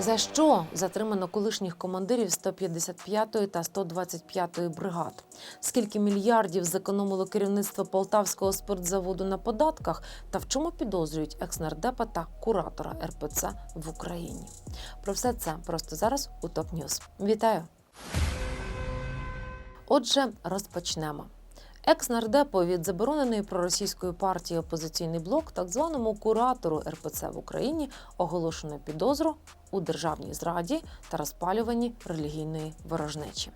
За що затримано колишніх командирів 155-ї та 125-ї бригад? Скільки мільярдів зекономило керівництво полтавського спиртзаводу на податках? Та в чому підозрюють екснардепа та куратора РПЦ в Україні? Про все це просто зараз у ТОП Ньюз. Вітаю! Отже, розпочнемо. Екс-нардепу від забороненої проросійської партії опозиційний блок, так званому куратору РПЦ в Україні, оголошено підозру у державній зраді та розпалюванні релігійної ворожнечі.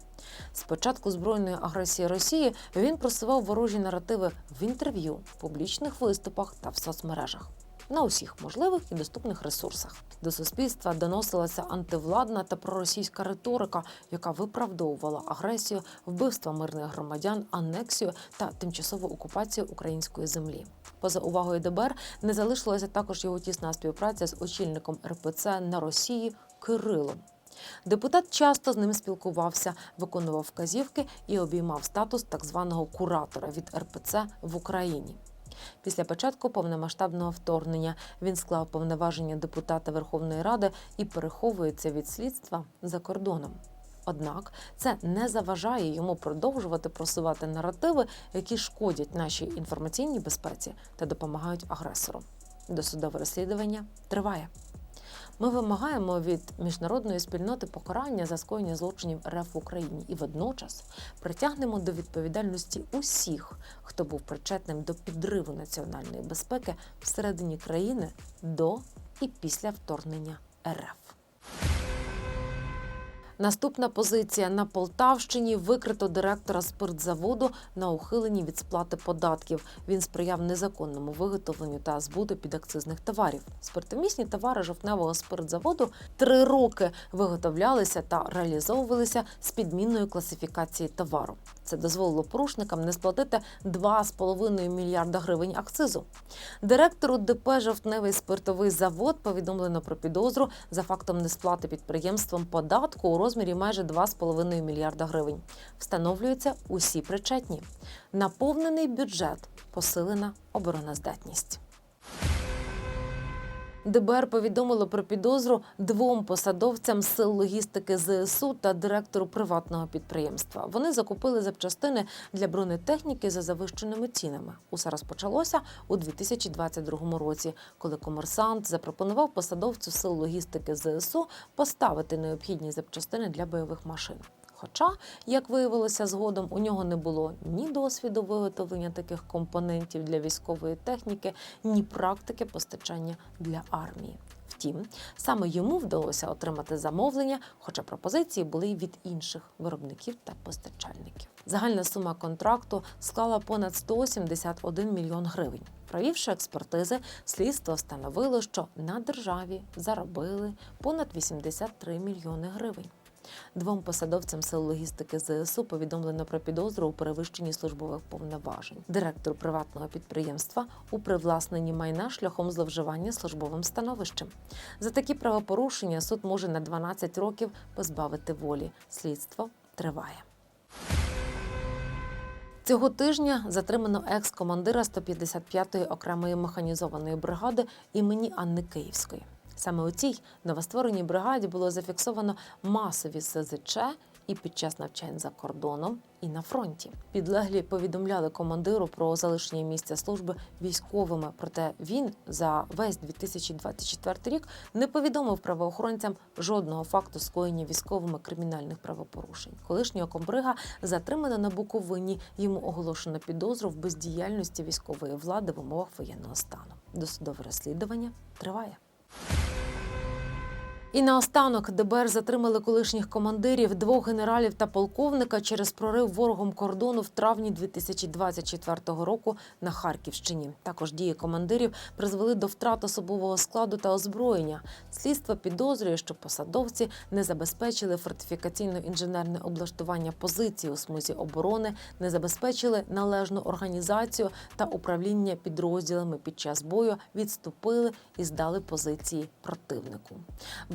З початку збройної агресії Росії він просував ворожі наративи в інтерв'ю, публічних виступах та в соцмережах. На усіх можливих і доступних ресурсах до суспільства доносилася антивладна та проросійська риторика, яка виправдовувала агресію, вбивства мирних громадян, анексію та тимчасову окупацію української землі. Поза увагою ДБР не залишилася також його тісна співпраця з очільником РПЦ на Росії Кирилом. Депутат часто з ним спілкувався, виконував вказівки і обіймав статус так званого куратора від РПЦ в Україні. Після початку повномасштабного вторгнення він склав повноваження депутата Верховної Ради і переховується від слідства за кордоном. Однак це не заважає йому продовжувати просувати наративи, які шкодять нашій інформаційній безпеці та допомагають агресору. Досудове розслідування триває. Ми вимагаємо від міжнародної спільноти покарання за скоєння злочинів РФ в Україні і водночас притягнемо до відповідальності усіх, хто був причетним до підриву національної безпеки всередині країни до і після вторгнення РФ. Наступна позиція на Полтавщині викрито директора спиртзаводу на ухиленні від сплати податків. Він сприяв незаконному виготовленню та збуту підакцизних товарів. Спиртомісні товари жовтневого спиртзаводу три роки виготовлялися та реалізовувалися з підмінною класифікації товару. Це дозволило порушникам не сплатити 2,5 мільярда гривень акцизу. Директору ДП Жовтневий спиртовий завод повідомлено про підозру за фактом несплати підприємством податку у розмірі майже 2,5 мільярда гривень. Встановлюються усі причетні. Наповнений бюджет, посилена обороноздатність. ДБР повідомило про підозру двом посадовцям сил логістики ЗСУ та директору приватного підприємства. Вони закупили запчастини для бронетехніки за завищеними цінами. Усе розпочалося у 2022 році, коли комерсант запропонував посадовцю сил логістики ЗСУ поставити необхідні запчастини для бойових машин. Хоча, як виявилося згодом, у нього не було ні досвіду виготовлення таких компонентів для військової техніки, ні практики постачання для армії. Втім, саме йому вдалося отримати замовлення, хоча пропозиції були й від інших виробників та постачальників. Загальна сума контракту склала понад 171 мільйон гривень. Провівши експертизи, слідство встановило, що на державі заробили понад 83 мільйони гривень. Двом посадовцям сил логістики ЗСУ повідомлено про підозру у перевищенні службових повноважень. Директор приватного підприємства у привласненні майна шляхом зловживання службовим становищем. За такі правопорушення суд може на 12 років позбавити волі. Слідство триває. Цього тижня затримано екс-командира 155-ї окремої механізованої бригади імені Анни Київської. Саме у цій новоствореній бригаді було зафіксовано масові СЗЧ і під час навчань за кордоном, і на фронті. Підлеглі повідомляли командиру про залишення місця служби військовими. Проте він за весь 2024 рік не повідомив правоохоронцям жодного факту скоєння військовими кримінальних правопорушень. Колишнього комбрига затримано на Буковині. Йому оголошено підозру в бездіяльності військової влади в умовах воєнного стану. Досудове розслідування триває. І наостанок ДБР затримали колишніх командирів, двох генералів та полковника через прорив ворогом кордону в травні 2024 року на Харківщині. Також дії командирів призвели до втрат особового складу та озброєння. Слідство підозрює, що посадовці не забезпечили фортифікаційно-інженерне облаштування позицій у смузі оборони, не забезпечили належну організацію та управління підрозділами під час бою, відступили і здали позиції противнику.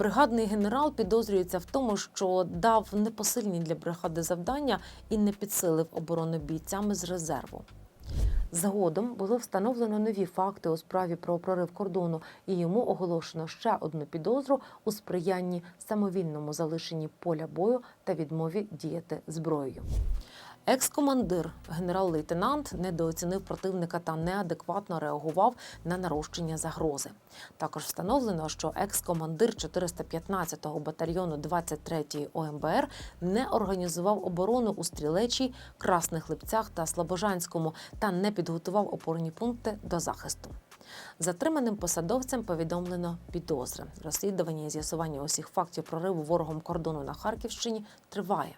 Бригадний генерал підозрюється в тому, що дав непосильні для бригади завдання і не підсилив оборону бійцями з резерву. Згодом було встановлено нові факти у справі про прорив кордону, і йому оголошено ще одну підозру у сприянні самовільному залишенні поля бою та відмові діяти зброєю. Екс-командир, генерал-лейтенант, недооцінив противника та неадекватно реагував на нарощення загрози. Також встановлено, що екс-командир 415-го батальйону 23-ї ОМБР не організував оборону у Стрілечій, Красних Липцях та Слобожанському та не підготував опорні пункти до захисту. Затриманим посадовцям повідомлено підозри. Розслідування і з'ясування усіх фактів прориву ворогом кордону на Харківщині триває.